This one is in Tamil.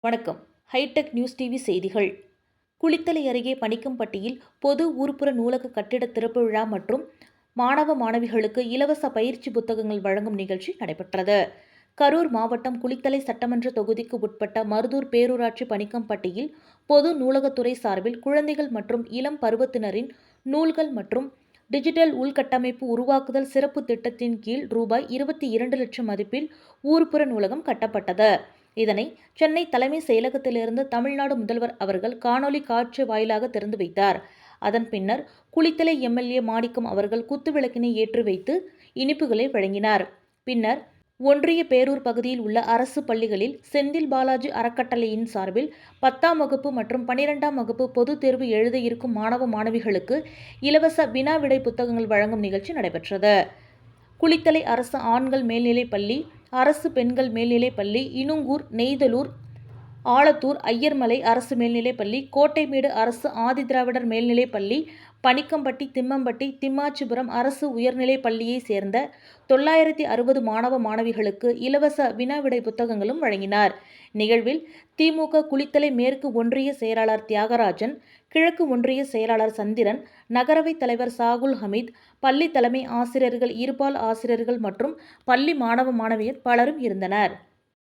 வணக்கம். ஹைடெக் நியூஸ் டிவி செய்திகள். குளித்தலை அருகே பணிக்கம்பட்டியில் பொது ஊர்ப்புற நூலக கட்டிட திறப்பு விழா மற்றும் மாணவ மாணவிகளுக்கு இலவச பயிற்சி புத்தகங்கள் வழங்கும் நிகழ்ச்சி நடைபெற்றது. கரூர் மாவட்டம் குளித்தலை சட்டமன்ற தொகுதிக்கு உட்பட்ட மருதூர் பேரூராட்சி பணிக்கம்பட்டியில் பொது நூலகத்துறை சார்பில் குழந்தைகள் மற்றும் இளம் பருவத்தினரின் நூல்கள் மற்றும் டிஜிட்டல் உள்கட்டமைப்பு உருவாக்குதல் சிறப்பு திட்டத்தின் கீழ் ரூபாய் இருபத்தி இரண்டு லட்சம் மதிப்பில் ஊர்ப்புற நூலகம் கட்டப்பட்டது. இதனை சென்னை தலைமை செயலகத்திலிருந்து தமிழ்நாடு முதல்வர் அவர்கள் காணொலி காட்சி வாயிலாக திறந்து வைத்தார். அதன் பின்னர் குளித்தலை எம்எல்ஏ மாணிக்கம் அவர்கள் குத்துவிளக்கினை ஏற்றி வைத்து இனிப்புகளை வழங்கினார். பின்னர் ஒன்றிய பேரூர் பகுதியில் உள்ள அரசு பள்ளிகளில் செந்தில் பாலாஜி அறக்கட்டளையின் சார்பில் பத்தாம் வகுப்பு மற்றும் பனிரெண்டாம் வகுப்பு பொதுத் தேர்வு எழுத இருக்கும் மாணவ மாணவிகளுக்கு இலவச வினா விடை புத்தகங்கள் வழங்கும் நிகழ்ச்சி நடைபெற்றது. குளித்தலை அரசு ஆண்கள் மேல்நிலைப் பள்ளி அரசு பெண்கள் மேல்நிலைப் பள்ளி இனுங்கூர் நெய்தலூர் ஆலத்தூர் ஐயர்மலை அரசு மேல்நிலைப் பள்ளி கோட்டைமேடு அரசு ஆதிதிராவிடர் மேல்நிலைப் பள்ளி பனிக்கம்பட்டி திம்மம்பட்டி திம்மாச்சிபுரம் அரசு உயர்நிலைப் பள்ளியைச் சேர்ந்த தொள்ளாயிரத்தி அறுபது மாணவ மாணவிகளுக்கு இலவச வினாவிடை புத்தகங்களும் வழங்கினார். நிகழ்வில் திமுக குளித்தலை மேற்கு ஒன்றிய செயலாளர் தியாகராஜன் கிழக்கு ஒன்றிய செயலாளர் சந்திரன் நகரவைத் தலைவர் சாகுல் ஹமீத் பள்ளி தலைமை ஆசிரியர்கள் இருபால் ஆசிரியர்கள் மற்றும் பள்ளி மாணவ மாணவியர் பலரும் இருந்தனர்.